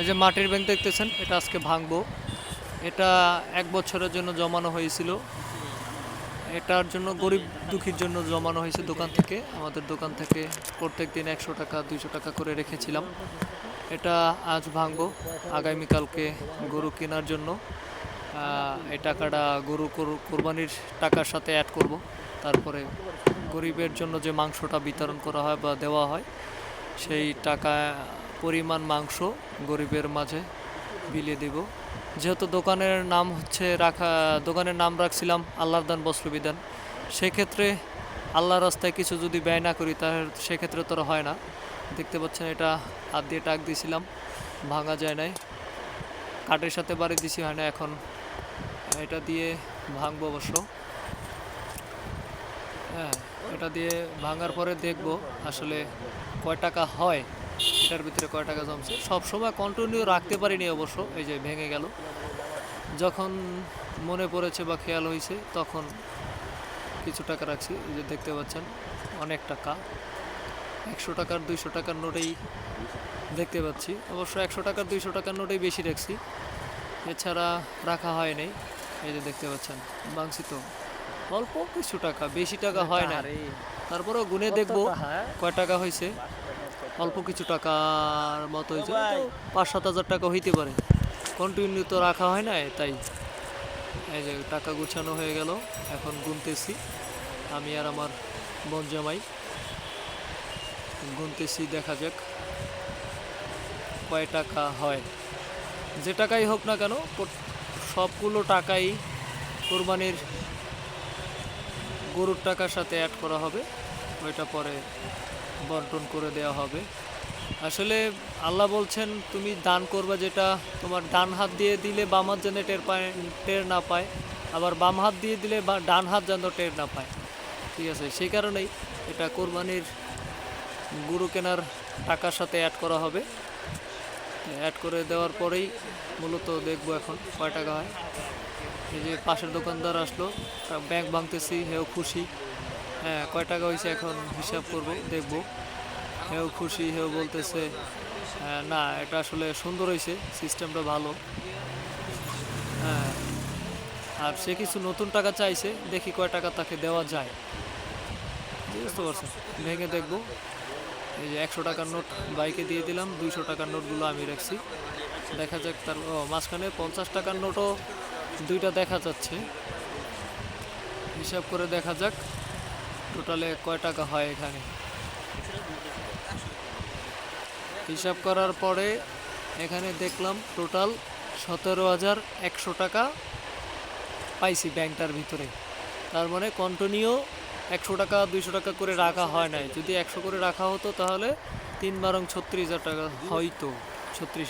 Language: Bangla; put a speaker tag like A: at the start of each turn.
A: এই যে মাটির ব্যাংক দেখতেছেন, এটা আজকে ভাঙবো। এটা এক বছরের জন্য জমানো হয়েছিল। এটার জন্য গরিব দুঃখীর জন্য জমানো হয়েছে দোকান থেকে। আমাদের দোকান থেকে প্রত্যেক দিন একশো টাকা, দুইশো টাকা করে রেখেছিলাম। এটা আজ ভাঙবো, আগামীকালকে গরু কেনার জন্য। এই টাকাটা গরু কোর- কোরবানির টাকার সাথে অ্যাড করব। তারপরে গরিবের জন্য যে মাংসটা বিতরণ করা হয় বা দেওয়া হয়, সেই টাকা পরিমাণ মাংস গরিবের মাঝে বিলিয়ে দেব। যেহেতু দোকানের নাম হচ্ছে রাখা, দোকানের নাম রাখছিলাম আল্লাহর দান, বস্ত্র বিধান। সেক্ষেত্রে আল্লাহর রাস্তায় কিছু যদি ব্যয় না করি, তাহলে সেক্ষেত্রে তো হয় না। দেখতে পাচ্ছেন এটা, হাত দিয়ে টাক দিয়েছিলাম, ভাঙা যায় নাই। কাঠের সাথে বাড়ি দিছি, হয় না এখন। এটা দিয়ে ভাঙবো অবশ্য। হ্যাঁ এটা দিয়ে ভাঙার পরে দেখব আসলে কয় টাকা হয়। এটার ভিতরে কয় টাকা জমছে? সব সময় কন্টিনিউ রাখতে পারিনি অবশ্য এই যে ভেঙে গেল। যখন মনে পড়েছে বা খেয়াল হয়েছে তখন কিছু টাকা রাখছি এই যে দেখতে পাচ্ছেন অনেক টাকা। একশো টাকার দুইশো টাকার নোটেই দেখতে পাচ্ছি। অবশ্য একশো টাকার দুইশো টাকার নোটেই বেশি রাখছি। এছাড়া রাখা হয় নাই এই যে দেখতে পাচ্ছেন বাংসি তো। অল্প কিছু টাকা বেশি টাকা হয় না তারপরেও গুনে দেখব কয় টাকা হয়েছে। অল্প কিছু টাকার মতো হয়েছে পাঁচ সাত হাজার টাকা হইতে পারে। কন্টিনিউ তো রাখা হয় না তাই। এই যে টাকা গুছানো হয়ে গেল এখন গুনতেছি। আমি আর আমার বোন জামাই গুনতেছি দেখা যাক কয় টাকা হয়। যে টাকাই হোক না কেন সবগুলো টাকাই কোরবানির গরুর টাকার সাথে অ্যাড করা হবে। ওইটা পরে বন্টন করে দেওয়া হবে। আসলে আল্লাহ বলছেন, তুমি দান করবা যেটা তোমার ডান হাত দিয়ে দিলে বাম হাত যেন টের পায়, টের না পায়। আবার বাম হাত দিয়ে দিলে বা ডান হাত যেন টের না পায়। ঠিক আছে, সেই কারণেই এটা কোরবানির গরু কেনার টাকার সাথে অ্যাড করা হবে। অ্যাড করে দেওয়ার পরেই মূলত দেখব এখন কয় টাকা হয়। এই যে পাশের দোকানদার আসলো ব্যাংক ভাঙতেছি হেও খুশি। হ্যাঁ কয় টাকা হয়েছে এখন হিসাব করব দেখব। হেও খুশি হেও বলতেছে হ্যাঁ, না এটা আসলে সুন্দর হয়েছে সিস্টেমটা ভালো। হ্যাঁ আর সে কিছু নতুন টাকা চাইছে দেখি কয় টাকা তাকে দেওয়া যায়। বুঝতে পারছেন? ভেঙে দেখব। এই যে একশো টাকার নোট বাইকে দিয়ে দিলাম দুইশো টাকার নোটগুলো আমি রাখছি। দেখা যাক তার মাঝখানে পঞ্চাশ টাকার নোটও দুইটা দেখা যাচ্ছে। হিসাব করে দেখা যাক। টোটালে কয় টাকা হয় এখানে? হিসাব করার পরে এখানে দেখলাম টোটাল সতেরো হাজার একশো টাকা পাইছি ব্যাংকটার ভিতরে। তার মানে কন্টিনিউ একশো টাকা, দুইশো টাকা করে রাখা হয় নাই। যদি একশো করে রাখা হতো তাহলে তিন বারং ছত্রিশ হাজার টাকা হয়তো ছত্রিশ